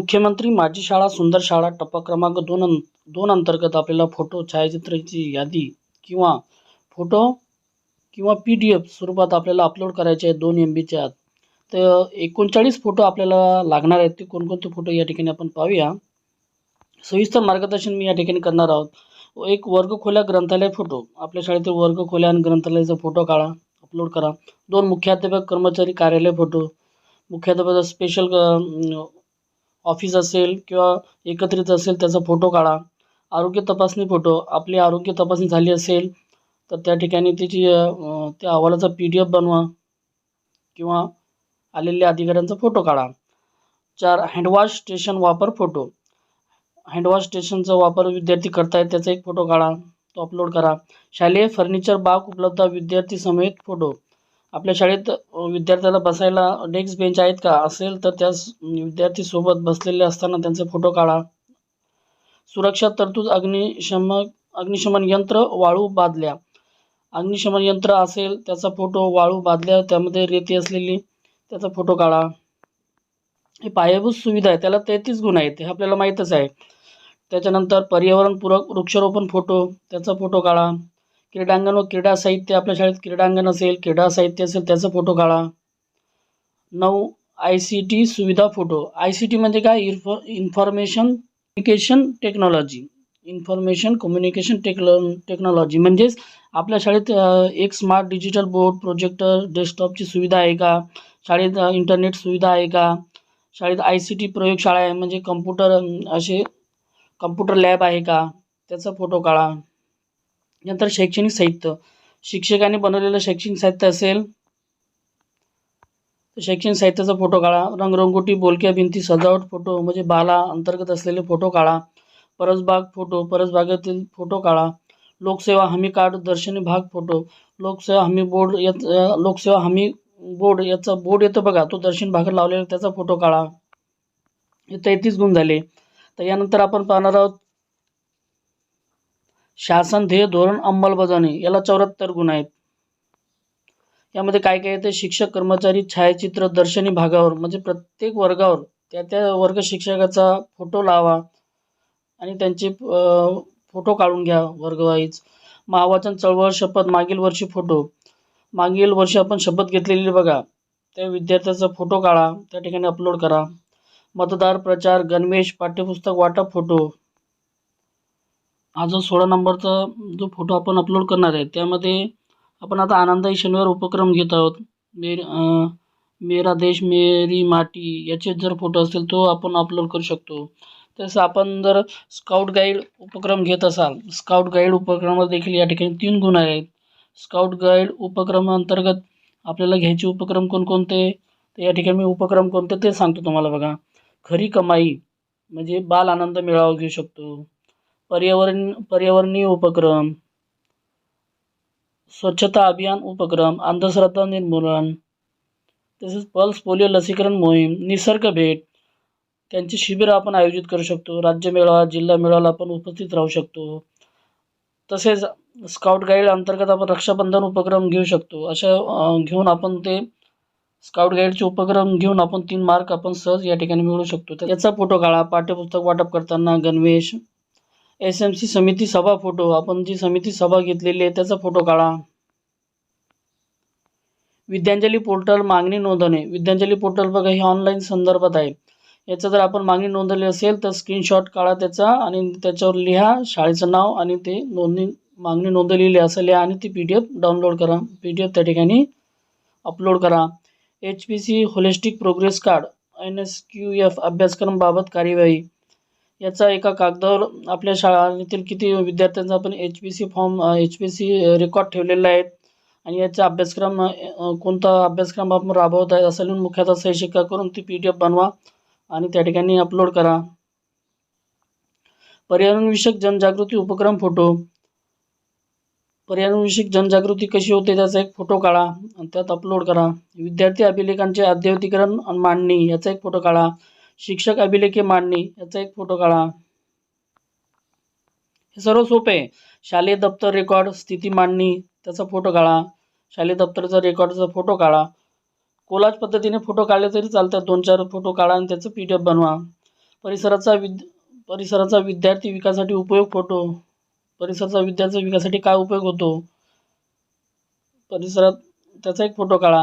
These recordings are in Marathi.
मुख्यमंत्री माझी शाळा सुंदर शाळा टप्पा क्रमांक दोन अंत दोन अंतर्गत आपल्याला फोटो छायाचित्राची यादी किंवा फोटो किंवा पी डी एफ स्वरूपात आपल्याला अपलोड करायचे आहेत दोन एम बीच्या आत. तर एकोणचाळीस फोटो आपल्याला लागणार आहेत. ते कोणकोणते फोटो या ठिकाणी आपण पाहूया. सविस्तर मार्गदर्शन मी या ठिकाणी करणार आहोत. व एक वर्गखोल्या ग्रंथालय फोटो. आपल्या शाळेतील वर्गखोल्या आणि ग्रंथालयाचा फोटो काढा अपलोड करा. दोन मुख्याध्यापक कर्मचारी कार्यालय फोटो. मुख्याध्यापक स्पेशल ऑफिस असेल किंवा एकत्रित असेल त्याचा फोटो काढा. आरोग्य तपासणी फोटो आपली आरोग्य तपासणी झाली असेल तर त्या ठिकाणी त्याची त्या अहवालाचा पी डी एफ बनवा किंवा आलेल्या अधिकाऱ्यांचा फोटो काढा. चार हँडवॉश स्टेशन वापर फोटो हँडवॉश स्टेशनचा वापर विद्यार्थी करतायत त्याचा एक फोटो काढा तो अपलोड करा. शालेय फर्निचर बाग उपलब्ध विद्यार्थी समेत फोटो आपल्या शाळेत विद्यार्थ्याला बसायला डेस्क बेंच आहेत का? असेल तर त्या विद्यार्थीसोबत बसलेले असताना त्यांचे फोटो काढा. सुरक्षा तरतूद अग्निशमक अग्निशमन यंत्र वाळू बादल्या. अग्निशमन यंत्र असेल त्याचा फोटो वाळू बादल्या त्यामध्ये रेती असलेली त्याचा फोटो काढा. हे पायाभूत सुविधा आहे त्याला तेहतीस गुण आहेत हे आपल्याला माहीतच आहे. त्याच्यानंतर पर्यावरणपूरक वृक्षारोपण फोटो त्याचा फोटो काढा. क्रीडांगण व क्रीडा साहित्य आपल्या शाळेत क्रीडांगण असेल क्रीडा साहित्य असेल त्याचा फोटो काढा. नऊ आय सी टी सुविधा फोटो. आय सी टी म्हणजे काय? Info information communication technology. Information communication techno technology. म्हणजेच आपल्या शाळेत एक स्मार्ट डिजिटल बोर्ड प्रोजेक्टर डेस्कटॉपची सुविधा आहे का? शाळेत इंटरनेट सुविधा आहे का? शाळेत आय सी टी प्रयोगशाळा आहे म्हणजे कम्प्युटर असे कम्प्युटर लॅब आहे का? त्याचा फोटो काढा. नंतर शैक्षणिक साहित्य. शिक्षकाने बनवलेलं शैक्षणिक साहित्य असेल तर शैक्षणिक साहित्याचा फोटो काढा. रंगरंगोटी बोलक्या भिंती सजावट फोटो म्हणजे बाला अंतर्गत असलेले फोटो काढा. परसबाग फोटो परसबागेतील फोटो काढा. लोकसेवा हमी कार्ड दर्शनी भाग फोटो लोकसेवा हमी बोर्ड याचा लोकसेवा हमी बोर्ड याचा बोर्ड येतो बघा तो दर्शन भागात लावलेला त्याचा फोटो काढा. हे तेहतीस गुण झाले. तर यानंतर आपण पाहणार आहोत शासन ध्येय धोरण अंमलबजावणी याला चौऱ्याहत्तर गुण आहेत. यामध्ये काय काय येते? शिक्षक कर्मचारी छायाचित्र दर्शनी भागावर म्हणजे प्रत्येक वर्गावर त्या त्या वर्ग शिक्षकाचा फोटो लावा आणि त्यांचे फोटो काढून घ्या वर्गवाईज. महावाचन चळवळ शपथ मागील वर्षी फोटो मागील वर्षी आपण शपथ घेतलेली बघा. त्या विद्यार्थ्याचा फोटो काढा त्या ठिकाणी अपलोड करा. मतदार प्रचार गणवेश पाठ्यपुस्तक वाटप फोटो हा जो सोळा नंबरचा जो फोटो आपण अपलोड करणार आहे त्यामध्ये आपण आता आनंदाई शनिवार उपक्रम घेत आहोत. मेर मेरा देश मेरी माटी याचे जर फोटो असतील तो आपण अपलोड करू शकतो. तसं आपण जर स्काउट गाईड उपक्रम घेत असाल स्काउट गाईड उपक्रमात देखील या ठिकाणी तीन गुण आहेत. स्काउट गाईड उपक्रमाअंतर्गत आपल्याला घ्यायचे उपक्रम कोणकोणते? तर या ठिकाणी मी उपक्रम कोणते ते सांगतो तुम्हाला बघा. खरी कमाई म्हणजे बाल आनंद मेळावा घेऊ शकतो. पर्यावरण पर्यावरणीय उपक्रम स्वच्छता अभियान उपक्रम अंधश्रद्धा निर्मूलन तसेच पल्स पोलिओ लसीकरण मोहीम निसर्ग भेट त्यांची शिबिरं आपण आयोजित करू शकतो. राज्य मेळावा जिल्हा मेळाव्याला आपण उपस्थित राहू शकतो. तसेच स्काउट गाईड अंतर्गत आपण रक्षाबंधन उपक्रम घेऊ शकतो. अशा घेऊन आपण ते स्काउट गाईडचे उपक्रम घेऊन आपण तीन मार्क आपण सहज या ठिकाणी मिळवू शकतो. तर याचा फोटो काढा पाठ्यपुस्तक वाटप करताना गणवेश एस एम सी समिती सभा फोटो. आपण जी समिती सभा घेतलेली आहे त्याचा फोटो काढा. विद्यांजली पोर्टल मागणी नोंदवणे विद्यांजली पोर्टल बघा हे ऑनलाईन संदर्भात आहे. याचं जर आपण मागणी नोंदवली असेल तर स्क्रीनशॉट काढा त्याचा आणि त्याच्यावर लिहा शाळेचं नाव आणि ते नोंदणी मागणी नोंदवलेली असं लिहा आणि ती पी डी एफ डाउनलोड करा. पी डी एफ त्या ठिकाणी अपलोड करा. H P C holistic progress card N S Q F अभ्यासक्रमबाबत कार्यवाही. याचा एका कागदावर आपल्या शाळेतील किती विद्यार्थ्यांचा आपण H P C form H P C record ठेवलेला आहे आणि याचा अभ्यासक्रम कोणता अभ्यासक्रम आपण राबवत आहे असं लिहून मुख्यतः सही शिक्का करून ती पी डी एफ बनवा आणि त्या ठिकाणी अपलोड करा. पर्यावरणविषयक जनजागृती उपक्रम फोटो पर्यावरणविषयक जनजागृती कशी होते त्याचा एक फोटो काढा आणि त्यात अपलोड करा. विद्यार्थी अभिलेखांचे अद्ययावतीकरण मांडणी याचा एक फोटो काढा. शिक्षक अभिलेखे मांडणी याचा एक फोटो काढा. हे सर्व सोपे आहे. शालेय दप्तर रेकॉर्ड स्थिती मांडणी त्याचा फोटो काढा. शालेय दप्तरचा रेकॉर्डचा फोटो काढा. कोलाज पद्धतीने फोटो काढले तरी चालतात. दोन चार फोटो काढा आणि त्याचं पी डी एफ बनवा. परिसराचा विद परिसराचा विद्यार्थी विकासासाठी उपयोग फोटो परिसराचा विद्यार्थी विकासासाठी काय उपयोग होतो? परिसरात त्याचा एक फोटो काढा.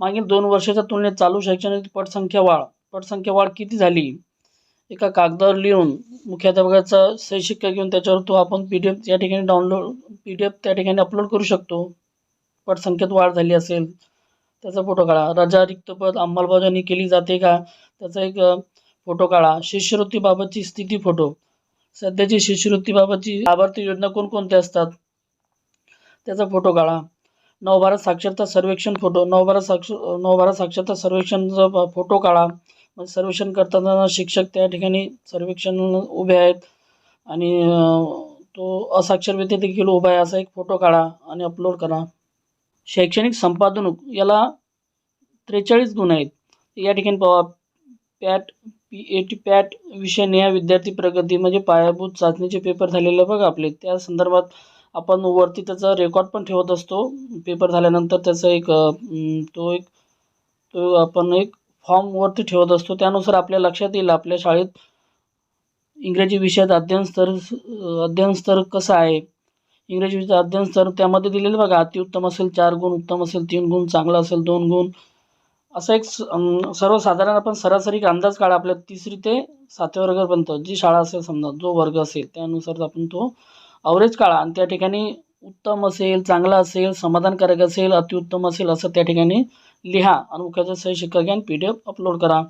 मागील दोन वर्षाच्या तुलनेत चालू शैक्षणिक पटसंख्या वाढ. पटसंख्या वाढ किती झाली? एका कागदावर लिहून मुख्याध्यापकाचा सही घेऊन त्याच्यावर तो आपण पी डी एफ या ठिकाणी डाउनलोड पी डी एफ त्या ठिकाणी अपलोड करू शकतो. पटसंख्येत वाढ झाली असेल त्याचा फोटो काढा. रजा रिक्तपद अंमलबजावणी केली जाते का? त्याचा एक फोटो काढा. शिष्यवृत्तीबाबतची स्थिती फोटो सध्याची शिष्यवृत्तीबाबतची लाभार्थी योजना कोणकोणत्या असतात? त्याचा फोटो काढा. नवभारत साक्षरता सर्वेक्षण फोटो नवभारत साक्ष नवभारत साक्षरता सर्वेक्षणचा फोटो काढा. मग सर्वेक्षण करताना शिक्षक त्या ठिकाणी सर्वेक्षण उभे आहेत. आणि तो असाक्षर व्यक्ती देखील उभा आहे. असा एक फोटो काढा आणि अपलोड करा. शैक्षणिक संपादनूक याला त्रेचाळीस गुण आहेत. या ठिकाणी पहा PAT P A T PAT विषय नेहा विद्यार्थी प्रगती म्हणजे पायाभूत चाचणीचे पेपर झालेले बघा आपले. त्या संदर्भात आपण वरती त्याचा रेकॉर्ड पण ठेवत असतो. पेपर झाल्यानंतर त्याचा एक तो एक तो आपण एक फॉर्मवरती ठेवत असतो. त्यानुसार आपल्या लक्षात येईल आपल्या शाळेत इंग्रजी विषयात अध्ययन स्तर अध्ययन स्तर कसा आहे? इंग्रजी विषयाचा अध्ययन स्तर त्यामध्ये दिलेलं बघा अतिउत्तम असेल चार गुण उत्तम असेल तीन गुण चांगला असेल दोन गुण. असा एक स- सर्वसाधारण आपण सरासरी अंदाज काढा आपल्या तिसरी ते सातव्या वर्गापर्यंत. जी शाळा असेल समजा जो वर्ग असेल त्यानुसार आपण तो अवरेज काढा. आणि त्या ठिकाणी उत्तम असेल चांगला असेल समाधानकारक असेल अतिउत्तम असेल असं त्या ठिकाणी लिहा आणि मुख्याचा सही शिक्का घ्या आणि पी डी एफ अपलोड करा.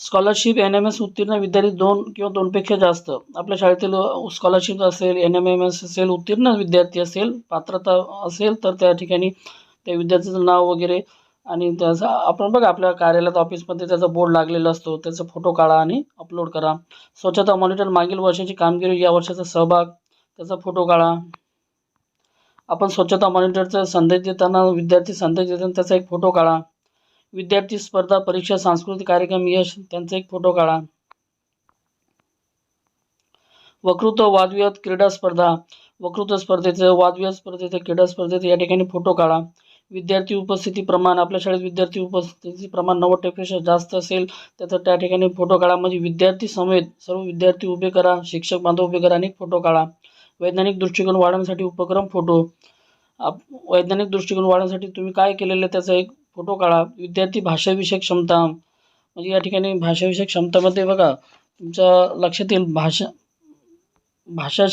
स्कॉलरशिप एन एम एस उत्तीर्ण विद्यार्थी दोन किंवा दोनपेक्षा जास्त. आपल्या शाळेतील स्कॉलरशिप असेल एन एम एम एस असेल उत्तीर्ण विद्यार्थी असेल पात्रता असेल तर त्या ठिकाणी त्या विद्यार्थ्याचं नाव वगैरे आणि त्याचा आपण बघा आपल्या कार्यालयात ऑफिसमध्ये त्याचा बोर्ड लागलेला असतो त्याचा फोटो काढा आणि अपलोड करा. स्वच्छता मॉनिटर मागील वर्षाची कामगिरी या वर्षाचा सहभाग त्याचा फोटो काढा. आपण स्वच्छता मॉनिटरचा संदेश देताना विद्यार्थी संदेश देताना त्याचा एक फोटो काढा. विद्यार्थी स्पर्धा परीक्षा सांस्कृतिक कार्यक्रम यश त्यांचा एक फोटो काढा. वक्तृत्व वादविवाद क्रीडा स्पर्धा. वक्तृत्व स्पर्धेचं वादविवाद स्पर्धेचं क्रीडा स्पर्धेचं या ठिकाणी फोटो काढा. विद्यार्थी उपस्थिती प्रमाण आपल्या शाळेत विद्यार्थी उपस्थिती प्रमाण नव्वद टक्केपेक्षा जास्त असेल त्याचा त्या ठिकाणी फोटो काढा. म्हणजे विद्यार्थी समेत सर्व विद्यार्थी उभे करा शिक्षक बांधव उभे करा आणि फोटो काढा. वैज्ञानिक दृष्टिकोन वाढवण्यासाठी उपक्रम फोटो. आप वैज्ञानिक दृष्टिकोन वाढवण्यासाठी तुम्ही काय केलेलं आहे त्याचा एक फोटो काढा. विद्यार्थी भाषाविषयक क्षमता. म्हणजे या ठिकाणी भाषाविषयक क्षमतामध्ये बघा तुमच्या लक्षात येईल भाषा भाषा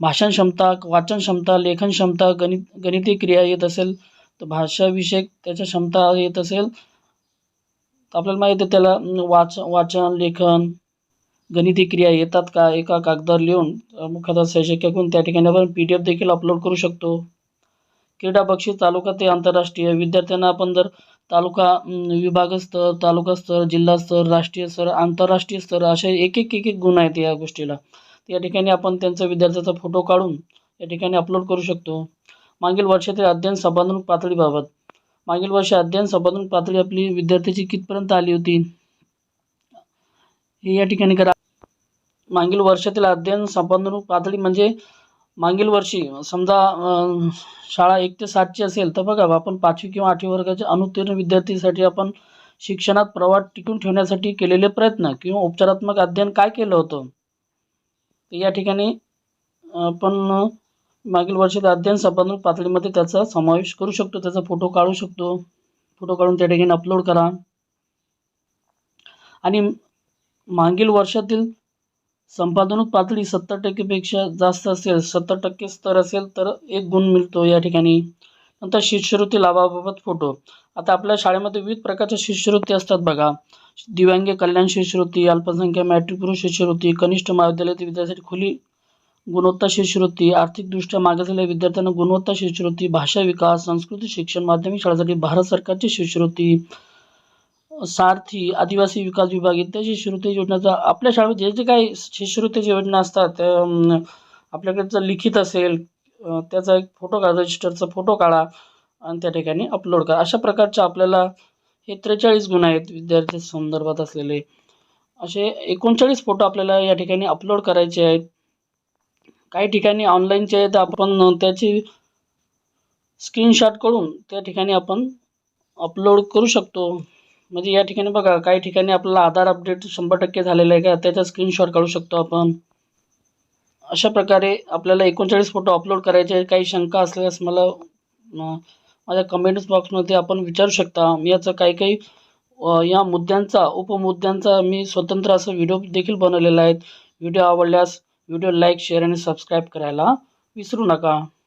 भाषण क्षमता वाचन क्षमता लेखन क्षमता गणित गणिती क्रिया येत असेल तर भाषाविषयक त्याच्या क्षमता येत असेल. तर आपल्याला माहिती आहे त्याला वाच वाचन लेखन गणिती क्रिया येतात का? एका कागदावर लिहून मुख्यतः शैक्षिक त्या ठिकाणी आपण पी डी एफ देखील अपलोड करू शकतो. क्रीडा बक्षीस तालुका ते आंतरराष्ट्रीय. विद्यार्थ्यांना आपण जर तालुका विभागस्तर तालुकास्तर जिल्हास्तर राष्ट्रीय स्तर आंतरराष्ट्रीय स्तर असे एक एक एक एक गुण आहेत या गोष्टीला. या ठिकाणी आपण त्यांचा विद्यार्थ्याचा फोटो काढून या ठिकाणी अपलोड करू शकतो. मागील वर्षातील अध्ययन संपादन पातळीबाबत मागील वर्षी अध्ययन संपादन पातळी आपली विद्यार्थ्याची कितपर्यंत आली होती? हे या ठिकाणी करा. मागील वर्षातील अध्ययन संपादन पातळी म्हणजे मागील वर्षी समजा शाळा एक ते सातची असेल तर बघा आपण पाचवी किंवा आठवी वर्गाच्या अनुत्तीर्ण विद्यार्थीसाठी आपण शिक्षणात प्रवाह टिकून ठेवण्यासाठी केलेले प्रयत्न किंवा उपचारात्मक अध्ययन काय केलं होतं? तर या ठिकाणी आपण मागील वर्षात अध्ययन संपादन पातळीमध्ये त्याचा समावेश करू शकतो त्याचा फोटो काढू शकतो. फोटो काढून त्या ठिकाणी अपलोड करा. आणि मागील वर्षातील संपादनूक पातळी सत्तर टक्केपेक्षा जास्त असेल सत्तर टक्के स्तर असेल तर एक गुण मिळतो या ठिकाणी. नंतर शिष्यवृत्ती लाभाबाबत फोटो. आता आपल्या शाळेमध्ये विविध प्रकारच्या शिष्यवृत्ती असतात बघा. दिव्यांग कल्याण शिष्यवृत्ती अल्पसंख्या मॅट्रिकपूर्व शिष्यवृत्ती कनिष्ठ महाविद्यालयातील विद्यार्थ्यांसाठी खुली गुणवत्ता शिष्यवृत्ती आर्थिकदृष्ट्या मागासलेल्या विद्यार्थ्यांना गुणवत्ता शिष्यवृत्ती भाषा विकास संस्कृती शिक्षण माध्यमिक शाळेसाठी भारत सरकारची शिष्यवृत्ती सारथी आदिवासी विकास विभाग इत्यादी शिष्यवृत्ती योजनाचा आपल्या शाळेत जे जे काही शिष्यवृत्तीच्या योजना असतात त्या, आपल्याकडे जर लिखित असेल त्याचा एक फोटो काढा रजिस्टरचा फोटो काढा आणि त्या ठिकाणी अपलोड करा. अशा प्रकारच्या आपल्याला हे त्रेचाळीस गुण आहेत विद्यार्थी संदर्भात असलेले. असे एकोणचाळीस फोटो आपल्याला या ठिकाणी अपलोड करायचे आहेत. काही ठिकाणी ऑनलाईनचे आहेत आपण त्याची स्क्रीनशॉट करून त्या ठिकाणी आपण अपलोड करू शकतो. म्हणजे या ठिकाणी बघा काही ठिकाणी आपल्याला आधार अपडेट शंभर टक्के झालेलं आहे का? त्याचा स्क्रीनशॉट काढू शकतो आपण. अशा प्रकारे आपल्याला एकोणचाळीस फोटो अपलोड करायचे काही शंका असल्यास मला माझ्या कमेंट्स बॉक्समध्ये आपण विचारू शकता. मी याचं काही काही या मुद्द्यांचा उपमुद्द्यांचा मी स्वतंत्र असं व्हिडिओ देखील बनवलेला आहे. व्हिडिओ आवडल्यास व्हिडिओ लाईक शेअर आणि सबस्क्राईब करायला विसरू नका.